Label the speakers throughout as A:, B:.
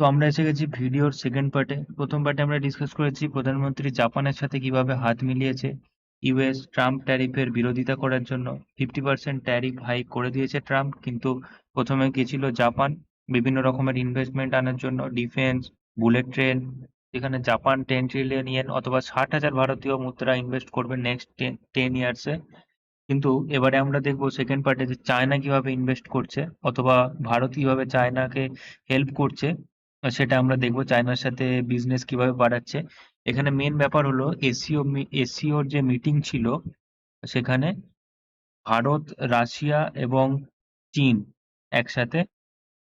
A: তো আমরা এসে গেছি ভিডিওর সেকেন্ড পার্টে প্রথম পার্টে আমরা ডিসকাস করেছি প্রধানমন্ত্রী জাপানের সাথে কীভাবে হাত মিলিয়েছে ইউএস ট্রাম্প ট্যারিফের বিরোধিতা করার জন্য। ফিফটি পার্সেন্ট ট্যারিফ হাইক করে দিয়েছে ট্রাম্প, কিন্তু প্রথমে গেছিল জাপান? বিভিন্ন রকমের ইনভেস্টমেন্ট আনার জন্য ডিফেন্স বুলেট ট্রেন যেখানে জাপান টেন ট্রিলিয়ন ইয়েন অথবা ষাট হাজার ভারতীয় মুদ্রা ইনভেস্ট করবে নেক্সট টেন ইয়ার্সে কিন্তু এবারে আমরা দেখব সেকেন্ড পার্টে যে চায়না কীভাবে ইনভেস্ট করছে, অথবা ভারত কীভাবে চায়নাকে হেল্প করছে। সেটা আমরা দেখব চায়নার সাথে বিজনেস কীভাবে বাড়াচ্ছে। এখানে মেন ব্যাপার হলো এসিও এসিওর যে মিটিং ছিল, সেখানে ভারত, রাশিয়া এবং চীন একসাথে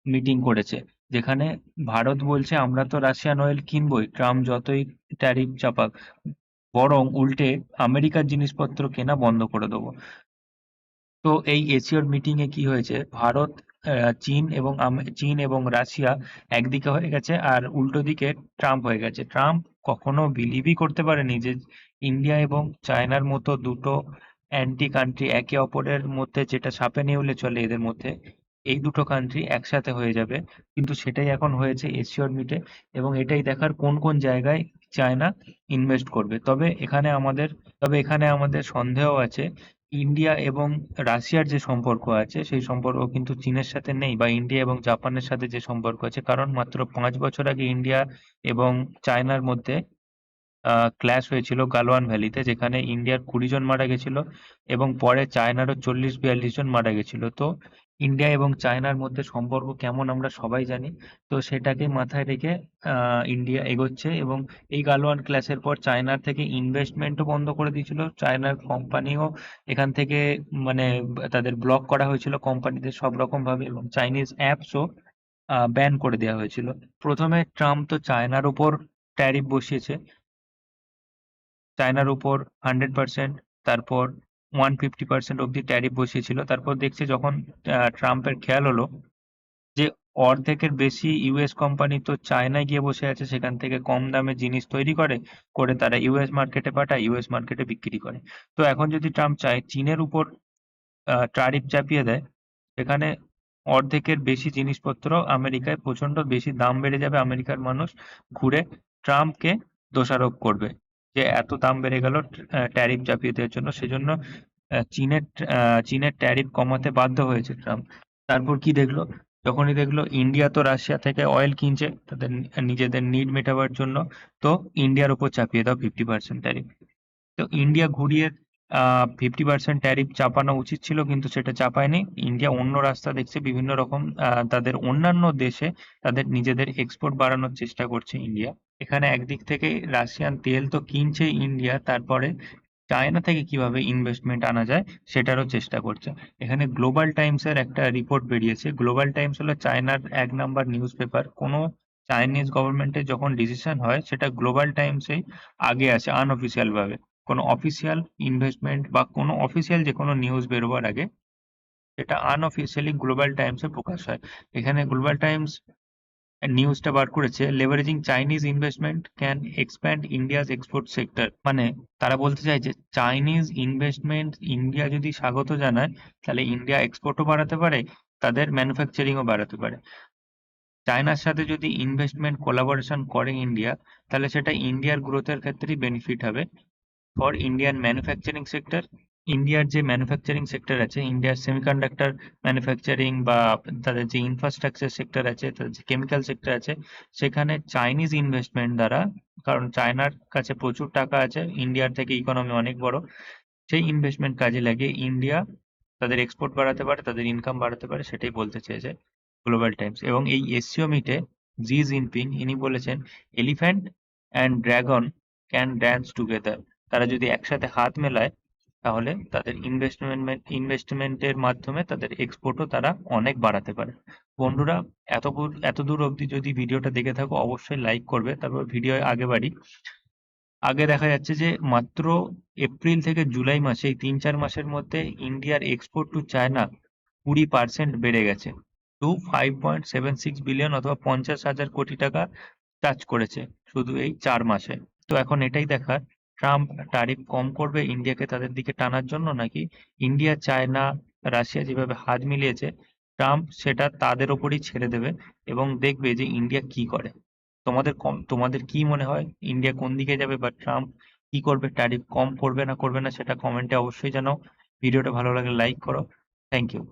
A: মিটিং করেছে। যেখানে ভারত বলছে, আমরা তো রাশিয়ান অয়েল কিনবই, ট্রাম্প যতই ট্যারিফ চাপাক, বরং উল্টে আমেরিকার জিনিসপত্র কেনা বন্ধ করে দেবো। তো এই এসিওর মিটিং এ কি হয়েছে? ভারত চীন এবং চীন এবং রাশিয়া একদিকে হয়ে গেছে আর উল্টো দিকে ট্রাম্প হয়ে গেছে। ট্রাম্প কখনো বিলিভই করতে পারেনি যে ইন্ডিয়া এবং চায়নার মতো দুটো অ্যান্টি কান্ট্রি একে অপরের মধ্যে যেটা সাপে নেউলে চলে এদের মধ্যে, এই দুটো কান্ট্রি একসাথে হয়ে যাবে। কিন্তু সেটাই এখন হয়েছে এসিওর মিটে এবং এটাই দেখার কোন কোন জায়গায় চায়না ইনভেস্ট করবে। তবে এখানে আমাদের, তবে এখানে আমাদের সন্দেহ আছে ইন্ডিয়া এবং রাশিয়ার যে সম্পর্ক আছে, সেই সম্পর্ক কিন্তু চীনের সাথে নেই বা ইন্ডিয়া এবং জাপানের সাথে যে সম্পর্ক আছে। কারণ মাত্র পাঁচ বছর আগে ইন্ডিয়া এবং চায়নার মধ্যে ক্ল্যাশ হয়েছিল গালওয়ান ভ্যালিতে যেখানে ইন্ডিয়ার কুড়ি জন মারা গেছিল এবং পরে চায়নারও চল্লিশ বিয়াল্লিশ জন মারা গেছিল। তো ইন্ডিয়া এবং চায়নার মধ্যে সম্পর্ক কেমন আমরা সবাই জানি। তো সেটাকে মাথায় রেখে ইন্ডিয়া এগোচ্ছে এবং এই গালওয়ান ক্ল্যাশের পর চায়নার থেকে ইনভেস্টমেন্টও বন্ধ করে দিয়েছিল। চায়নার কোম্পানিও এখান থেকে মানে তাদের ব্লক করা হয়েছিল কোম্পানিদের সব রকম ভাবে এবং চাইনিজ অ্যাপসও ব্যান করে দেওয়া হয়েছিল। প্রথমে ট্রাম্প তো চায়নার উপর ট্যারিফ বসিয়েছে। চায়নার উপর হান্ড্রেড পার্সেন্ট, তারপর ওয়ান ফিফটি পার্সেন্ট অব্দি ট্যারিফ বসিয়েছিল। তারপর দেখছি যখন ট্রাম্পের খেয়াল হলো যে অর্ধেকের বেশি ইউএস কোম্পানি তো চায়নায় গিয়ে বসে আছে, সেখান থেকে কম দামে জিনিস তৈরি করে করে তারা ইউএস মার্কেটে পাঠায় ইউএস মার্কেটে বিক্রি করে। তো এখন যদি ট্রাম্প চায়, চীনের উপর ট্যারিফ চাপিয়ে দেয়, সেখানে অর্ধেকের বেশি জিনিসপত্র আমেরিকায় প্রচণ্ড বেশি দাম বেড়ে যাবে, আমেরিকার মানুষ ঘুরে ট্রাম্পকে দোষারোপ করবে। যে এত দাম বেড়ে গেল ট্যারিফ চাপিয়ে দেওয়ার জন্য, সেজন্য চীনের চীনের ট্যারিফ কমাতে বাধ্য হয়েছে ট্রাম্প। তারপর কি দেখল? যখনই দেখল, ইন্ডিয়া তো রাশিয়া থেকে অয়েল কিনছে, তাদের নিজেদের নিড মেটাবার জন্য, তো ইন্ডিয়ার উপর চাপিয়ে দাও ফিফটি পার্সেন্ট ট্যারিফ তো ইন্ডিয়া ঘুরিয়ে ফিফটি পার্সেন্ট ট্যারিফ চাপানো উচিত ছিল, কিন্তু সেটা চাপায়নি। ইন্ডিয়া অন্য রাস্তা দেখছে, বিভিন্ন রকম তাদের অন্যান্য দেশে তাদের নিজেদের এক্সপোর্ট বাড়ানোর চেষ্টা করছে ইন্ডিয়া। এখানে একদিক থেকে রাশিয়ান তেল তো কিনছে ইন্ডিয়া, তারপরে চায়না থেকে কীভাবে ইনভেস্টমেন্ট আনা যায় সেটারও চেষ্টা করছে। এখানে গ্লোবাল টাইমস এর একটা রিপোর্ট বেরিয়েছে। গ্লোবাল টাইমস হলো চায়নার এক নাম্বার নিউজ পেপার কোনো চাইনিজ গভর্নমেন্টের যখন ডিসিশন হয়, সেটা গ্লোবাল টাইমসেই আগে আছে আনঅফিসিয়াল ভাবে। কোনো অফিসিয়াল ইনভেস্টমেন্ট বা কোনো অফিসিয়াল যে কোনো নিউজ বেরোবার আগে সেটা আনঅফিসিয়ালি গ্লোবাল টাইমসে প্রকাশ হয়। এখানে গ্লোবাল টাইমস নিউজটা বার করেছে leveraging Chinese investment can expand India's export sector মানে তারা বলতে যে চাইনিজ ইনভেস্টমেন্ট ইন্ডিয়া যদি স্বাগত জানায়, তাহলে ইন্ডিয়া এক্সপোর্টও বাড়াতে পারে, তাদের ম্যানুফ্যাকচারিংও বাড়াতে পারে। চায়নার সাথে যদি ইনভেস্টমেন্ট কোলাবোরেশন করে ইন্ডিয়া তাহলে সেটা ইন্ডিয়ার গ্রোথের ক্ষেত্রেই বেনিফিট হবে। ফর ইন্ডিয়ান ম্যানুফ্যাকচারিং সেক্টর ইন্ডিয়ার যে ম্যানুফ্যাকচারিং সেক্টর আছে, ইন্ডিয়ার সেমিকন্ডাক্টর ম্যানুফ্যাকচারিং বা তাদের যে ইনফ্রাস্ট্রাকচার সেক্টর আছে, তাদের যে কেমিক্যাল সেক্টর আছে, সেখানে চাইনিজ ইনভেস্টমেন্ট দ্বারা, কারণ চায়নার কাছে প্রচুর টাকা আছে, ইন্ডিয়ার থেকে ইকোনমি অনেক বড়, সেই ইনভেস্টমেন্ট কাজে লাগে ইন্ডিয়া তাদের এক্সপোর্ট বাড়াতে পারে, তাদের ইনকাম বাড়াতে পারে, সেটাই বলতে চেয়েছে গ্লোবাল টাইমস এবং এই এসিও মিটে জি জিনপিং ইনি বলেছেন elephant and dragon can dance together তারা যদি একসাথে হাত মেলায় তাহলে তাদের ইনভেস্টমেন্ট ইনভেস্টমেন্টের মাধ্যমে তাদের এক্সপোর্টও তারা অনেক বাড়াতে পারে। বন্ধুরা, এত এত দূর অবধি যদি ভিডিওটা দেখে থাকো, অবশ্যই লাইক করবে। তারপর ভিডিও আগে বাড়ি। আগে দেখা যাচ্ছে যে মাত্র এপ্রিল থেকে জুলাই মাসে, এই তিন চার মাসের মধ্যে ইন্ডিয়ার এক্সপোর্ট টু চায়না কুড়ি পার্সেন্ট বেড়ে গেছে। Two five point seven six billion অথবা পঞ্চাশ হাজার কোটি টাকা টাচ করেছে শুধু এই চার মাসে। তো এখন এটাই দেখার ট্রাম্প ট্যারিফ কম করবে ইন্ডিয়াকে তাদের দিকে টানার জন্য নাকি ইন্ডিয়া, চায়না, রাশিয়া যেভাবে হাত মিলিয়েছে, ট্রাম্প সেটা তাদের ওপরই ছেড়ে দেবে এবং দেখবে যে ইন্ডিয়া কি করে। তোমাদের কম, তোমাদের কি মনে হয়? ইন্ডিয়া কোন দিকে যাবে বা ট্রাম্প কি করবে, ট্যারিফ কম করবে না করবে না সেটা কমেন্টে অবশ্যই জানাও। ভিডিওটা ভালো লাগলে লাইক করো। Thank you